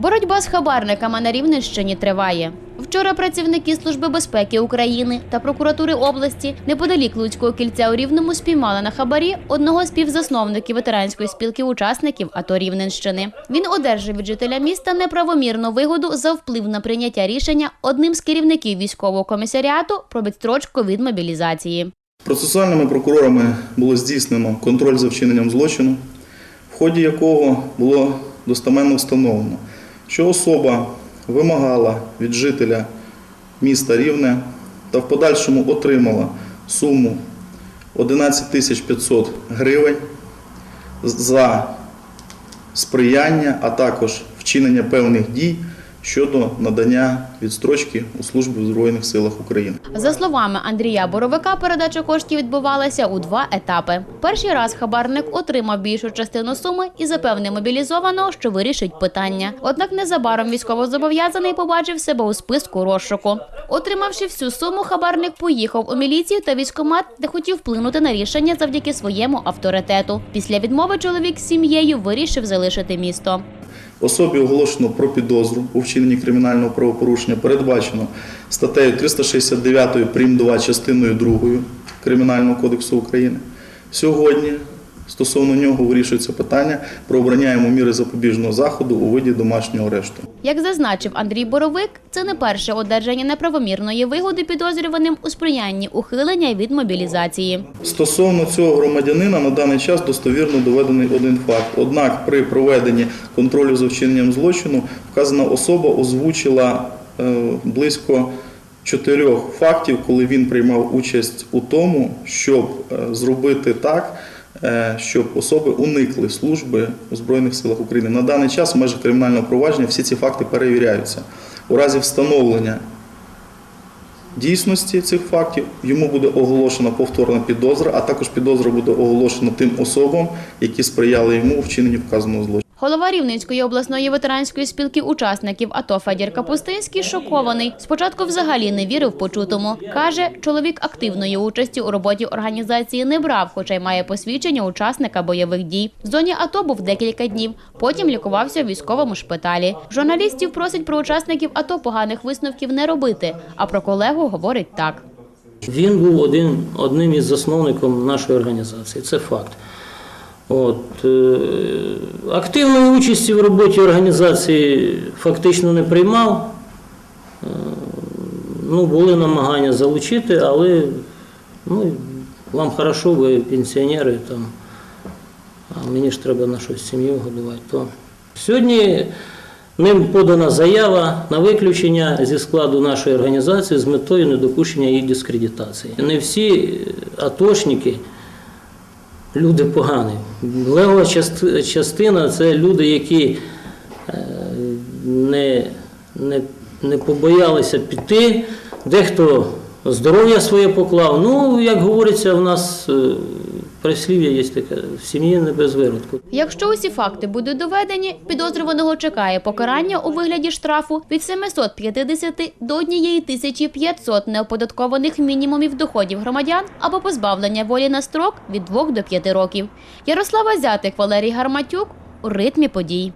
Боротьба з хабарниками на Рівненщині триває. Вчора працівники Служби безпеки України та прокуратури області неподалік Луцького кільця у Рівному спіймали на хабарі одного з співзасновників ветеранської спілки учасників АТО Рівненщини. Він одержав від жителя міста неправомірну вигоду за вплив на прийняття рішення одним з керівників військового комісаріату про відстрочку від мобілізації. Процесуальними прокурорами було здійснено контроль за вчиненням злочину, в ході якого було достеменно встановлено, що особа вимагала від жителя міста Рівне та в подальшому отримала суму 11 500 гривень за сприяння, а також вчинення певних дій щодо надання відстрочки у службі в Збройних силах України. За словами Андрія Боровика, передача коштів відбувалася у два етапи. Перший раз хабарник отримав більшу частину суми і запевнив мобілізованого, що вирішить питання. Однак незабаром військовозобов'язаний побачив себе у списку розшуку. Отримавши всю суму, хабарник поїхав у міліцію та військкомат, де хотів вплинути на рішення завдяки своєму авторитету. Після відмови чоловік з сім'єю вирішив залишити місто. Особі оголошено про підозру у вчиненні кримінального правопорушення передбачено статтею 369 прим. 2 частиною 2 Кримінального кодексу України. Сьогодні стосовно нього вирішується питання про обрання йому міри запобіжного заходу у виді домашнього арешту. Як зазначив Андрій Боровик, це не перше одержання неправомірної вигоди підозрюваним у сприянні ухилення від мобілізації. Стосовно цього громадянина на даний час достовірно доведений один факт. Однак при проведенні контролю за вчиненням злочину вказана особа озвучила е, близько чотирьох фактів, коли він приймав участь у тому, щоб е, зробити так. Е, Щоб особи уникли служби у Збройних силах України. На даний час в межах кримінального провадження всі ці факти перевіряються. У разі встановлення дійсності цих фактів йому буде оголошена повторна підозра, а також підозра буде оголошена тим особам, які сприяли йому у вчиненні вказаного злочину. Голова Рівненської обласної ветеранської спілки учасників АТО Федір Капустинський шокований. Спочатку взагалі не вірив почутому. Каже, чоловік активної участі у роботі організації не брав, хоча й має посвідчення учасника бойових дій. В зоні АТО був декілька днів. Потім лікувався в військовому шпиталі. Журналістів просить про учасників АТО поганих висновків не робити. А про колегу говорить так. Він був один, одним із засновників нашої організації, це факт. От, е, активної участі в роботі організації фактично не приймав. Е, ну, були намагання залучити, але ну, вам хорошо, ви пенсіонери, там, а мені ж треба на щось сім'ю годувати. То. Сьогодні ним подана заява на виключення зі складу нашої організації з метою недопущення їх дискредитації. Не всі атошники люди погані. Левова частина це люди, які е, не, не, не побоялися піти, дехто здоров'я своє поклав. Ну, як говориться, в нас е, прислів'я є таке, в сім'ї не без виродку. Якщо усі факти будуть доведені, підозрюваного чекає покарання у вигляді штрафу від 750 до 1500 неоподаткованих мінімумів доходів громадян або позбавлення волі на строк від 2 до 5 років. Ярослава Зятик, Валерій Гарматюк у ритмі подій.